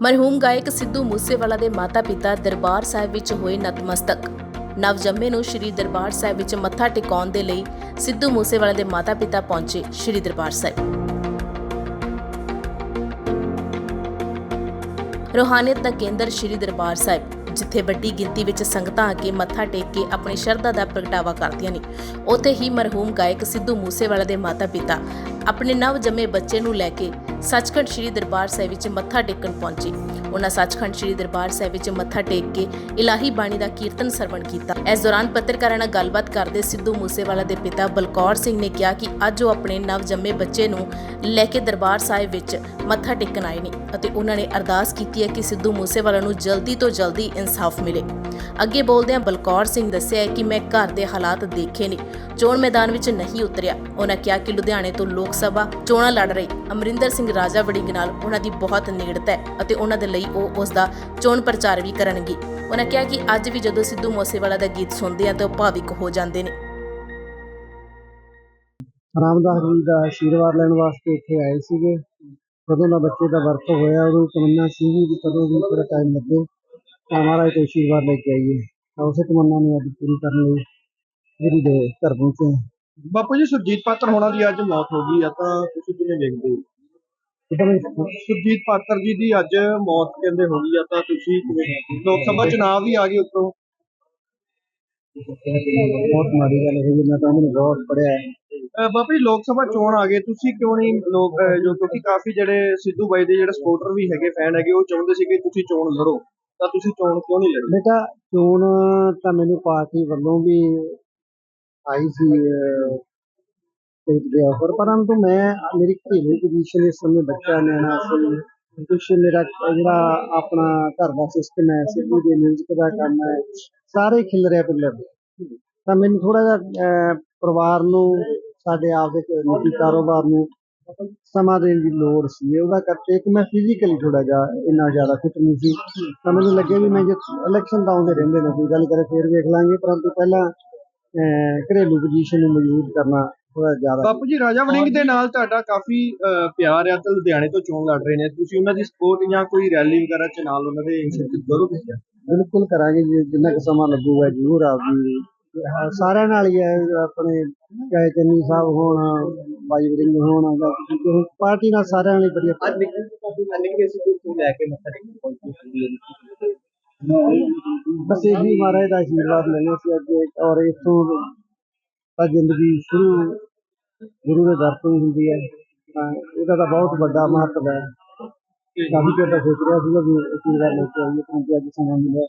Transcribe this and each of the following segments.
ਮਰਹੂਮ ਗਾਇਕ ਸਿੱਧੂ ਮੂਸੇਵਾਲਾ ਦੇ ਮਾਤਾ-ਪਿਤਾ ਦਰਬਾਰ ਸਾਹਿਬ ਵਿੱਚ ਹੋਏ ਨਤਮਸਤਕ। ਨਵਜੰਮੇ ਨੂੰ ਸ਼੍ਰੀ ਦਰਬਾਰ ਸਾਹਿਬ ਵਿੱਚ ਮੱਥਾ ਟਿਕਾਉਣ ਦੇ ਲਈ ਸਿੱਧੂ ਮੂਸੇਵਾਲਾ ਦੇ ਮਾਤਾ-ਪਿਤਾ ਪਹੁੰਚੇ ਸ਼੍ਰੀ ਦਰਬਾਰ ਸਾਹਿਬ। ਰੋਹਾਨੀਅਤ ਦਾ ਕੇਂਦਰ ਸ਼੍ਰੀ ਦਰਬਾਰ ਸਾਹਿਬ, ਜਿੱਥੇ ਵੱਡੀ ਗਿਣਤੀ ਵਿੱਚ ਸੰਗਤਾਂ ਆ ਕੇ ਮੱਥਾ ਟੇਕ ਕੇ ਆਪਣੀ ਸ਼ਰਧਾ ਦਾ ਪ੍ਰਗਟਾਵਾ ਕਰਦੀਆਂ ਨੇ। ਉੱਥੇ ਹੀ ਮਰਹੂਮ ਗਾਇਕ ਸਿੱਧੂ ਮੂਸੇਵਾਲਾ ਦੇ ਮਾਤਾ-ਪਿਤਾ ਆਪਣੇ ਨਵ ਜੰਮੇ ਬੱਚੇ ਨੂੰ ਲੈ ਕੇ ਸੱਚਖੰਡ ਸ਼੍ਰੀ ਦਰਬਾਰ ਸਾਹਿਬ ਵਿੱਚ ਮੱਥਾ ਟੇਕਣ ਪਹੁੰਚੇ। ਉਹਨਾਂ ਸੱਚਖੰਡ ਸ਼੍ਰੀ ਦਰਬਾਰ ਸਾਹਿਬ ਵਿੱਚ ਮੱਥਾ ਟੇਕ ਕੇ ਇਲਾਹੀ ਬਾਣੀ ਦਾ ਕੀਰਤਨ ਸਰਵਣ ਕੀਤਾ। ਇਸ ਦੌਰਾਨ ਪੱਤਰਕਾਰਾਂ ਨਾਲ ਗੱਲਬਾਤ ਕਰਦੇ ਸਿੱਧੂ ਮੂਸੇਵਾਲਾ ਦੇ ਪਿਤਾ ਬਲਕੌਰ ਸਿੰਘ ਨੇ ਕਿਹਾ ਕਿ ਅੱਜ ਉਹ ਆਪਣੇ ਨਵ ਜੰਮੇ ਬੱਚੇ ਨੂੰ ਲੈ ਕੇ ਦਰਬਾਰ ਸਾਹਿਬ ਵਿੱਚ ਮੱਥਾ ਟੇਕਣ ਆਏ ਨੇ ਅਤੇ ਉਹਨਾਂ ਨੇ ਅਰਦਾਸ ਕੀਤੀ ਹੈ ਕਿ ਸਿੱਧੂ ਮੂਸੇਵਾਲਾ ਨੂੰ ਜਲਦੀ ਤੋਂ ਜਲਦੀ ਇਨਸਾਫ ਮਿਲੇ। ਅੱਗੇ ਬੋਲਦਿਆਂ ਬਲਕੌਰ ਸਿੰਘ ਦੱਸਿਆ ਕਿ ਮੈਂ ਘਰ ਦੇ ਹਾਲਾਤ ਦੇਖੇ ਨੇ। ਚੋਣ ਮੈਦਾਨ ਵਿੱਚ ਨਹੀਂ ਉਤਰਿਆ। ਉਹਨਾਂ ਕਿਹਾ ਕਿ ਲੁਧਿਆਣੇ ਤੋਂ ਲੋਕ ਸਭਾ ਚੋਣਾਂ ਲੜ ਰਹੀ। ਅਮਰਿੰਦਰ ਸਿੰਘ ਰਾਜਾ ਵੜਿੰਗ ਨਾਲ ਉਹਨਾਂ ਦੀ ਬਹੁਤ ਨੇੜਤਾ ਹੈ ਅਤੇ ਉਹਨਾਂ ਦੇ ਲਈ ਉਹ ਉਸ ਦਾ ਚੋਣ ਪ੍ਰਚਾਰ ਵੀ ਕਰਨਗੇ। ਉਹਨਾਂ ਕਿਹਾ ਕਿ ਅੱਜ ਵੀ ਜਦੋਂ ਸਿੱਧੂ ਮੂਸੇਵਾਲਾ ਦਾ ਗੀਤ ਸੁਣਦੇ ਆ ਤਾਂ ਉਹ ਭਾਵਿਕ ਹੋ ਜਾਂਦੇ ਨੇ। ਰਾਮਦਾਸ ਜੀ ਦਾ ਆਸ਼ੀਰਵਾਦ ਲੈਣ ਵਾਸਤੇ ਇੱਥੇ ਆਏ ਸੀਗੇ। ਕਦੋਂ ਦਾ ਬੱਚੇ ਦਾ ਵਰਤ ਹੋਇਆ, ਉਦੋਂ ਤਮੰਨਾ ਸੀ ਵੀ ਕਦੋਂ ਵੀ ਥੋੜਾ ਟਾਈਮ ਲੱਗੇ। ਮਹਾਰਾਜ ਤੋਂ ਆਸ਼ੀਰਵਾਦ ਲੈ ਕੇ ਆਈਏ। ਤਾਂ ਉਸੇ ਤਮੰਨਾ ਨੂੰ ਅੱਜ ਪੂਰੀ ਕਰਨ ਲਈ ਗੁਰੂ ਦੇ ਘਰ ਪਹੁੰਚੇ। ਬਾਪੂ ਜੀ ਸੁਰਜੀਤ ਪਾਤਰ ਹੋਣਾ ਦੀ ਅੱਜ ਮੌਤ ਹੋ ਗਈ ਆ ਤਾਂ ਤੁਸੀਂ ਕਿਵੇਂ ਵੇਖਦੇ ਹੋ? ਸੁਰਜੀਤ ਪਾਤਰ ਜੀ ਦੀ ਅੱਜ ਮੌਤ ਕਹਿੰਦੇ ਹੋ ਗਈ ਆ ਤਾਂ ਤੁਸੀਂ ਕਿਵੇਂ ਲੋਕ ਸਭਾ ਚੁਣਾਵ ਵੀ ਆ ਗਏ ਉੱਤੋਂ। ਬਹੁਤ ਮਾੜੀ ਗੱਲ ਹੋਈ ਮੈਂ ਤਾਂ ਉਹਨੂੰ ਬਹੁਤ ਪੜਿਆ ਬਾਪੂ ਜੀ ਲੋਕ ਸਭਾ ਚੋਣ ਆ ਗਏ ਤੁਸੀਂ ਕਿਉਂ ਨਹੀਂ ਲੋਕ ਜੋ ਕਿਉਂਕਿ ਕਾਫੀ ਜਿਹੜੇ ਸਿੱਧੂ ਬਾਈ ਦੇ ਜਿਹੜੇ ਸਪੋਰਟਰ ਵੀ ਹੈਗੇ ਫੈਨ ਹੈਗੇ ਉਹ ਚਾਹੁੰਦੇ ਸੀ ਕਿ ਤੁਸੀਂ ਚੋਣ ਲੜੋ। ਤਾਂ ਤੁਸੀਂ ਚੋਣ ਕਿਉਂ ਨਹੀਂ ਲੜੀ? ਬੇਟਾ, ਚੋਣ ਤਾਂ ਮੈਨੂੰ ਪਾਰਟੀ ਵੱਲੋਂ ਵੀ ਆਈ ਸੀ ਸਟੇਟ ਦੇ ਆਫਰ ਪਰੰਤੂ ਮੈਂ ਮੇਰੀ ਘਰੇਲੂ ਪੋਜੀਸ਼ਨ ਇਸ ਸਮੇਂ ਬੱਚਾ ਨਿਆਣਾ ਸੀ। ਕੁਛ ਮੇਰਾ ਜਿਹੜਾ ਆਪਣਾ ਘਰ ਦਾ ਸਿਸਟਮ ਹੈ, ਸਿੱਧੂ ਦੇ ਮਿਊਜ਼ਿਕ ਦਾ ਕੰਮ ਹੈ, ਸਾਰੇ ਖਿਲ ਰਿਹਾ ਪਿੱਲਰ ਤਾਂ ਮੈਨੂੰ ਥੋੜਾ ਜਿਹਾ ਪਰਿਵਾਰ ਨੂੰ, ਸਾਡੇ ਆਪ ਦੇ ਨਿੱਜੀ ਕਾਰੋਬਾਰ ਨੂੰ ਸਮਾਂ ਦੇਣ ਦੀ ਲੋੜ ਸੀ ਉਹਦਾ ਕਰਕੇ ਇੱਕ ਮੈਂ ਫਿਜ਼ੀਕਲੀ ਥੋੜਾ ਜਿਹਾ ਇੰਨਾ ਜ਼ਿਆਦਾ ਫਿਟ ਨਹੀਂ ਸੀ। ਤਾਂ ਮੈਨੂੰ ਲੱਗਿਆ ਵੀ ਮੈਂ ਜੇ ਇਲੈਕਸ਼ਨ ਤਾਂ ਆਉਂਦੇ ਰਹਿੰਦੇ ਨੇ ਕੋਈ ਗੱਲ ਕਰੇ ਫੇਰ ਵੇਖ ਲਾਂਗੇ ਪਰੰਤੂ ਪਹਿਲਾਂ ਘਰੇਲੂ ਪੋਜੀਸ਼ਨ ਨੂੰ ਮਜ਼ਬੂਤ ਕਰਨਾ ਥੋੜਾ ਜ਼ਿਆਦਾ ਬਾਪੂ ਜੀ ਰਾਜਾ ਵੜਿੰਗ ਦੇ ਨਾਲ ਤੁਹਾਡਾ ਕਾਫੀ ਪਿਆਰ ਆ ਤੇ ਲੁਧਿਆਣੇ ਤੋਂ ਚੋਣ ਲੜ ਰਹੇ ਨੇ। ਤੁਸੀਂ ਉਹਨਾਂ ਦੀ ਸਪੋਰਟ ਜਾਂ ਕੋਈ ਰੈਲੀ ਵਗੈਰਾ ਚ ਨਾਲ ਉਹਨਾਂ ਦੇ ਇੰਸ਼ੋਰੈਂਸ ਕਰੋਗੇ? ਬਿਲਕੁਲ ਕਰਾਂਗੇ ਜਿੰਨਾ ਕੁ ਸਮਾਂ ਲੱਗੂਗਾ ਜ਼ਰੂਰ ਆਪਦੀ ਹਾਂ, ਸਾਰਿਆਂ ਨਾਲ ਹੀ ਹੈ ਆਪਣੇ ਚਾਹੇ ਚੰਨੀ ਸਾਹਿਬ ਹੋਣ ਬਾਈ ਵਰਿੰਗ ਹੋਣ ਜਾਂ ਕਿਸੇ ਹੋਰ ਪਾਰਟੀ ਨਾਲ ਸਾਰਿਆਂ ਨਾਲ ਹੀ ਵਧੀਆ ਅੱਜ ਨਿੱਕੇ ਸਿੱਧੂ ਨੂੰ ਲੈ ਕੇ ਮੱਥਾ ਟੇਕਣ ਪਹੁੰਚੇ ਸੀ ਬਸ ਇਹੀ ਮਹਾਰਾਜ ਦਾ ਆਸ਼ੀਰਵਾਦ ਲੈਣਾ ਸੀ ਅੱਗੇ ਔਰ ਇਥੋਂ ਤਾਂ ਜ਼ਿੰਦਗੀ ਸ਼ੁਰੂ ਗੁਰੂ ਦੇ ਦਰ ਤੋਂ ਹੀ ਹੁੰਦੀ ਹੈ। ਤਾਂ ਇਹਦਾ ਤਾਂ ਬਹੁਤ ਵੱਡਾ ਮਹੱਤਵ ਹੈ। ਕਾਫੀ ਚਿਰ ਤੋਂ ਸੋਚ ਰਿਹਾ ਸੀਗਾ ਵੀ ਆਸ਼ੀਰਵਾਦ ਲੈ ਕੇ ਆਈਏ ਪਰੰਤੂ ਅੱਜ ਸਮਾਂ ਮਿਲਿਆ।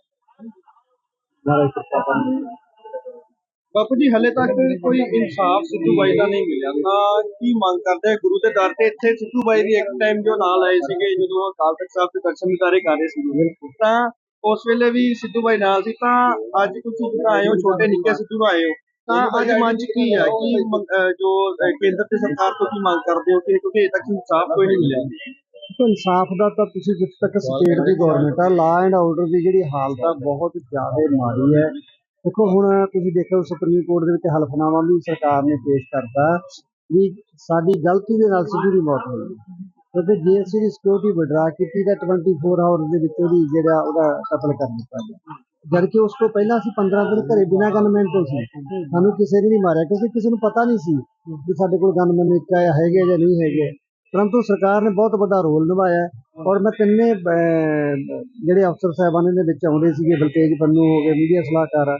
ਮਹਾਰਾਜ ਕਿਰਪਾ ਕਰਨ ਬਾਪੂ ਜੀ ਹਲੇ ਤੱਕ ਕੋਈ ਇਨਸਾਫ ਸਿੱਧੂ ਬਾਈ ਦਾ ਨਹੀਂ ਮਿਲਿਆ। ਤਾਂ ਕੀ ਮੰਗ ਕਰਦੇ ਗੁਰੂ ਦੇ ਦਰ ਤੇ ਇੱਥੇ ਸਿੱਧੂ ਬਾਈ ਵੀ ਇੱਕ ਟਾਈਮ ਜੋ ਨਾਲ ਆਏ ਸੀਗੇ ਜਦੋਂ ਅਕਾਲ ਤਖਤ ਸਾਹਿਬ ਦੇ ਦਰਸ਼ਨ ਵਿਚਾਰੇ ਕਰ ਰਹੇ ਸੀਗੇ। ਤਾਂ ਉਸ ਵੇਲੇ ਵੀ ਸਿੱਧੂ ਬਾਈ ਨਾਲ ਸੀ। ਤਾਂ ਅੱਜ ਤੁਸੀਂ ਜਿਹੜਾ ਆਏ ਹੋ ਛੋਟੇ ਨਿੱਕੇ ਸਿੱਧੂ ਆਏ ਹੋ ਤਾਂ ਅੱਜ ਮਨ ਚ ਕੀ ਹੈ ਕੀ ਜੋ ਕੇਂਦਰ ਤੇ ਸਰਕਾਰ ਤੋਂ ਕੀ ਮੰਗ ਕਰਦੇ ਹੋ ਕਿ ਕਿਉਂਕਿ ਅਜੇ ਤੱਕ ਇਨਸਾਫ ਕੋਈ ਨਹੀਂ ਮਿਲਿਆ? ਇਨਸਾਫ ਦਾ ਤਾਂ ਤੁਸੀਂ ਜਿੱਥੇ ਤੱਕ ਸਟੇਟ ਦੀ ਗਵਰਨਮੈਂਟ ਆ ਲਾ ਐਂਡ ਆਰਡਰ ਦੀ ਜਿਹੜੀ ਹਾਲਤ ਆ ਬਹੁਤ ਜ਼ਿਆਦਾ ਮਾੜੀ ਹੈ। ਦੇਖੋ ਹੁਣ ਤੁਸੀਂ ਦੇਖੋ ਸੁਪਰੀਮ ਕੋਰਟ ਦੇ ਵਿੱਚ ਹਲਫਨਾਮਾ ਵੀ ਸਰਕਾਰ ਨੇ ਪੇਸ਼ ਕਰਤਾ ਵੀ ਸਾਡੀ ਗਲਤੀ ਦੇ ਨਾਲ ਸਿੱਧੂ ਦੀ ਮੌਤ ਹੋਈ। ਕਿਉਂਕਿ ਜੇ ਅਸੀਂ ਦੀ ਸਿਕਿਉਰਿਟੀ ਵਿਡਰਾ ਕੀਤੀ ਤਾਂ 24 ਆਵਰ ਦੇ ਵਿੱਚ ਉਹਦੀ ਜਿਹੜਾ ਉਹਦਾ ਕਤਲ ਕਰ ਦਿੱਤਾ ਗਿਆ। ਜਦ ਕਿ ਉਸ ਤੋਂ ਪਹਿਲਾਂ ਅਸੀਂ 15 ਦਿਨ ਘਰੇ ਬਿਨਾਂ ਗਨਮੈਨ ਤੋਂ ਸੀ। ਸਾਨੂੰ ਕਿਸੇ ਨੇ ਨਹੀਂ ਮਾਰਿਆ ਕਿਉਂਕਿ ਕਿਸੇ ਨੂੰ ਪਤਾ ਨਹੀਂ ਸੀ ਕਿ ਸਾਡੇ ਕੋਲ ਗਨਮੈਨ ਵਿੱਚ ਆਇਆ ਹੈਗੇ ਜਾਂ ਨਹੀਂ ਹੈਗੇ। ਪਰੰਤੂ ਸਰਕਾਰ ਨੇ ਬਹੁਤ ਵੱਡਾ ਰੋਲ ਨਿਭਾਇਆ ਔਰ ਮੈਂ ਤਿੰਨੇ ਜਿਹੜੇ ਅਫਸਰ ਸਾਹਿਬਾਨ ਦੇ ਵਿੱਚ ਆਉਂਦੇ ਸੀਗੇ ਬਲਤੇਜ ਪੰਨੂ ਹੋ ਗਏ ਮੀਡੀਆ ਸਲਾਹਕਾਰ ਅਹ,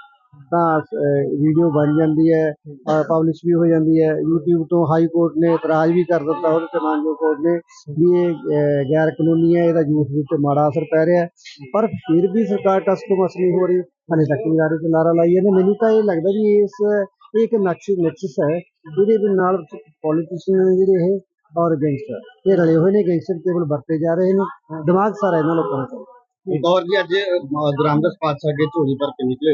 ਤਾਂ ਵੀਡੀਓ ਬਣ ਜਾਂਦੀ ਹੈ ਪਬਲਿਸ਼ ਵੀ ਹੋ ਜਾਂਦੀ ਹੈ। YouTube ਤੋਂ ਹਾਈ ਕੋਰਟ ਨੇ ਇਤਰਾਜ਼ ਵੀ ਕਰ ਦਿੱਤਾ, ਉਹਦੇ ਤੇ ਮਾਨਜੋ ਕੋਰਟ ਨੇ ਵੀ ਇਹ ਗੈਰ ਕਾਨੂੰਨੀ ਹੈ, ਇਹਦਾ ਯੂਥ ਦੇ ਉੱਤੇ ਮਾੜਾ ਅਸਰ ਪੈ ਰਿਹਾ ਪਰ ਫਿਰ ਵੀ ਸਰਕਾਰ ਟਸ ਤੋਂ ਮਸ ਨਹੀਂ ਹੋ ਰਹੀ। ਹਲੇ ਤੱਕ ਵੀ ਨਾਰੇ ਤੇ ਨਾਰਾ ਲਾਈ ਜਾਂਦੇ ਮੈਨੂੰ ਤਾਂ ਇਹ ਲੱਗਦਾ ਵੀ ਇਸ, ਇਹ ਇੱਕ ਨਕਸ਼, ਨਕਸ਼ਸ ਹੈ ਇਹਦੇ ਦੇ ਨਾਲ ਪੋਲੀਟੀਸ਼ੀਅਨ ਜਿਹੜੇ ਇਹ, ਔਰ ਗੈਂਗਸਟਰ ਇਹ ਰਲੇ ਹੋਏ ਨੇ। ਗੈਂਗਸਟਰ ਕੇਵਲ ਵਰਤੇ ਜਾ ਰਹੇ ਨੇ। ਦਿਮਾਗ ਸਾਰਾ ਇਹਨਾਂ ਲੋਕਾਂ ਦਾ ਔਰ ਜੀ, ਅੱਜ ਗ੍ਰਾਮਦਾਸ ਪਾਤਸ਼ਾਹ ਅੱਗੇ ਝੋਲੀ ਭਰ ਕੇ ਨਿਕਲੇ।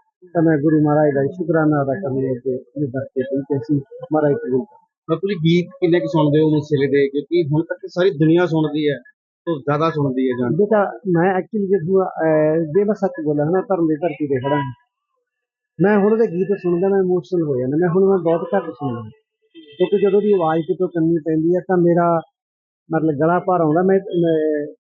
ਤਾਂ ਮੈਂ ਗੁਰੂ ਮਹਾਰਾਜ ਦਾ ਸ਼ੁਕਰਾਨਾ ਅਦਾ ਕਰਨ ਲਈ ਤੇ ਇਹ ਦਰਤੇ ਤੇ ਅਸੀਂ ਮਹਾਰਾਜ ਕਰ। ਮੈਂ ਤੁਸੀਂ ਗੀਤ ਕਿੰਨੇ ਕੁ ਸੁਣਦੇ ਹੋ ਮੁਸਲੇ ਦੇ? ਕਿਉਂਕਿ ਹੁਣ ਤੱਕ ਸਾਰੀ ਦੁਨੀਆ ਸੁਣਦੀ ਹੈ ਤੋਂ ਜ਼ਿਆਦਾ ਸੁਣਦੀ ਹੈ ਜਾਨ ਬੇਟਾ ਮੈਂ ਐਕਚੁਅਲੀ ਜਦੋਂ ਜੇ ਮੈਂ ਸੱਚ ਬੋਲਾਂ ਹਨਾ ਧਰਮ ਦੀ ਧਰਤੀ ਤੇ ਖੜਾ ਹਾਂ। ਮੈਂ ਹੁਣ ਉਹਦੇ ਗੀਤ ਸੁਣਦਾ ਮੈਂ ਇਮੋਸ਼ਨਲ ਹੋ ਜਾਂਦਾ। ਮੈਂ ਹੁਣ ਮੈਂ ਬਹੁਤ ਘੱਟ ਸੁਣਦਾ। ਕਿਉਂਕਿ ਜਦੋਂ ਦੀ ਆਵਾਜ਼ ਕਿਤੋਂ ਕੰਨੀ ਪੈਂਦੀ ਹੈ ਤਾਂ ਮੇਰਾ ਮਤਲਬ ਗਲਾ ਭਰ ਆਉਂਦਾ। ਮੈਂ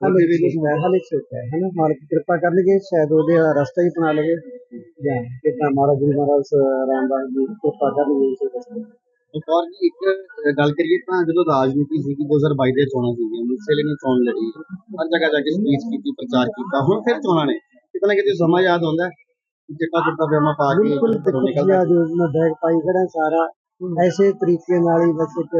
ਹਲੇ ਵੀ ਛੋਟਾ ਹੈ ਹਲੇ ਛੋਟਾ ਹੈ ਹਨਾ? ਮਾਲਕ ਕਿਰਪਾ ਕਰਨਗੇ ਸ਼ਾਇਦ ਉਹਦੇ ਰਸਤਾ ਹੀ ਅਪਣਾ ਲਵੇ। ਜਾਂ ਕਿਤਾ ਮਹਾਰਾਜ ਜੀ ਮਹਾਰਾਜ ਰਾਮਦਾਸ ਜੀ ਕਿਰਪਾ ਕਰਨਗੇ ਇਸੇ ਰਸਤੇ ਇੱਕ ਔਰ ਜੀ ਇੱਕ ਅਹ, ਗੱਲ ਕਰੀਏ ਤਾਂ ਜਦੋਂ ਰਾਜਨੀਤੀ ਸੀ ਕਿ 2022 ਦੇ ਚੋਣਾਂ ਸੀਗੀਆਂ ਮੁਸਲੇ ਨੇ ਚੋਣ ਲੜੀ। ਹਰ ਜਗ੍ਹਾ ਜਾ ਕੇ ਸਪੀਚ ਕੀਤੀ ਪ੍ਰਚਾਰ ਕੀਤਾ ਹੁਣ ਫਿਰ ਚੋਣਾਂ ਨੇ। ਕਿਤੇ ਨਾ ਕਿਤੇ ਸਮਾਂ ਯਾਦ ਆਉਂਦਾ ਚਿੱਟਾ ਚਿੱਟਾ ਪਜਾਮਾ ਪਾ ਕੇ ਬਿਲਕੁਲ ਜੀ ਮੈਂ ਬੈਗ ਪਾਈ ਖੜਾ ਸਾਰਾ ਐਸੇ ਤਰੀਕੇ ਨਾਲ ਹੀ ਬਸ ਇੱਕ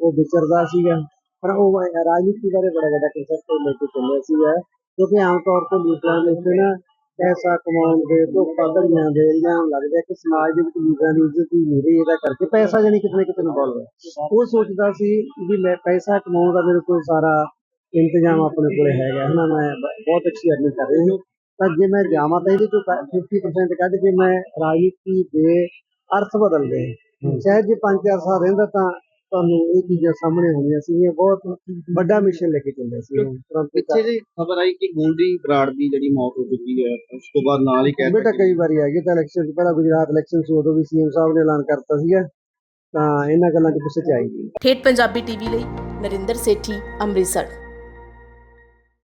ਉਹ ਵਿਚਰਦਾ ਸੀਗਾ। ਉਹ ਰਾਜਨੀਤੀ ਬਾਰੇ ਬੜਾ ਵੱਡਾ ਕਨਸੈਪਟ ਲੈ ਕੇ ਚੱਲਿਆ ਸੀਗਾ। ਕਿਉਂਕਿ ਆਮ ਤੌਰ ਤੇ ਲੀਡਰਾਂ ਦੇ ਉੱਤੇ ਨਾ ਪੈਸਾ ਕਮਾਉਣ ਦੇ ਧੋਖਾ ਧੜੀਆਂ ਦੇ ਇਲਜ਼ਾਮ ਲੱਗਦੇ ਕਿ ਸਮਾਜ ਦੇ ਵਿੱਚ ਲੀਡਰਾਂ ਦੀ ਇੱਜ਼ਤ ਹੀ ਨਹੀਂ ਰਹੀ ਇਹਦਾ ਕਰਕੇ ਪੈਸਾ ਜਾਨੀ ਕਿਤੇ ਨਾ ਕਿਤੇ ਇਨਵੋਲਵ ਹੈ। ਉਹ ਸੋਚਦਾ ਸੀ ਵੀ ਮੈਂ ਪੈਸਾ ਕਮਾਉਣ ਦਾ ਮੇਰੇ ਕੋਲ ਸਾਰਾ ਇੰਤਜ਼ਾਮ ਆਪਣੇ ਕੋਲੇ ਹੈਗਾ। ਹਨਾ ਮੈਂ ਬਹੁਤ ਅੱਛੀ ਅਰਨਿੰਗ ਕਰ ਰਹੀ ਹਾਂ। ਤਾਂ ਜੇ ਮੈਂ ਜਾਵਾਂ ਤਾਂ ਇਹਦੇ ਚੋਂ ਕ- 50% ਕੱਢ ਕੇ ਮੈਂ ਰਾਜਨੀਤੀ ਦੇ ਅਰਥ ਬਦਲਦੇ ਸ਼ਾਇਦ ਜੇ ਪੰਜ ਚਾਰ ਸਾਲ ਰਹਿੰਦਾ ਤਾਂ ਤੁਹਾਨੂੰ ਇਹ ਚੀਜ਼ਾਂ ਸਾਹਮਣੇ ਆਉਣੀਆਂ ਸੀਗੀਆਂ ਬਹੁਤ ਵੱਡਾ ਮਿਸ਼ਨ ਲੈ ਕੇ ਚੱਲਿਆ ਸੀ ਪਿੱਛੇ ਜੀ ਖਬਰ ਆਈ ਕਿ ਗੋਲਡੀ ਬਰਾੜ ਦੀ ਜਿਹੜੀ ਮੌਤ ਹੋ ਚੁੱਕੀ ਹੈ ਉਸ ਤੋਂ ਬਾਅਦ ਨਾਲ ਹੀ ਕਹਿ ਬੇਟਾ ਕਈ ਵਾਰੀ ਆ ਗਈ ਤਾਂ ਇਲੈਕਸ਼ਨ ਤੋਂ ਪਹਿਲਾਂ ਗੁਜਰਾਤ ਇਲੈਕਸ਼ਨ ਸੀ ਉਦੋਂ ਵੀ ਸੀਐਮ ਸਾਹਿਬ ਨੇ ਐਲਾਨ ਕਰਤਾ ਸੀਗਾ। ਤਾਂ ਇਹਨਾਂ ਗੱਲਾਂ 'ਚ ਕੁਛ ਸੱਚਾਈ ਨਹੀਂ ਠੇਠ ਪੰਜਾਬੀ ਟੀਵੀ ਲਈ ਨਰਿੰਦਰ ਸੇਠੀ ਅੰਮ੍ਰਿਤਸਰ।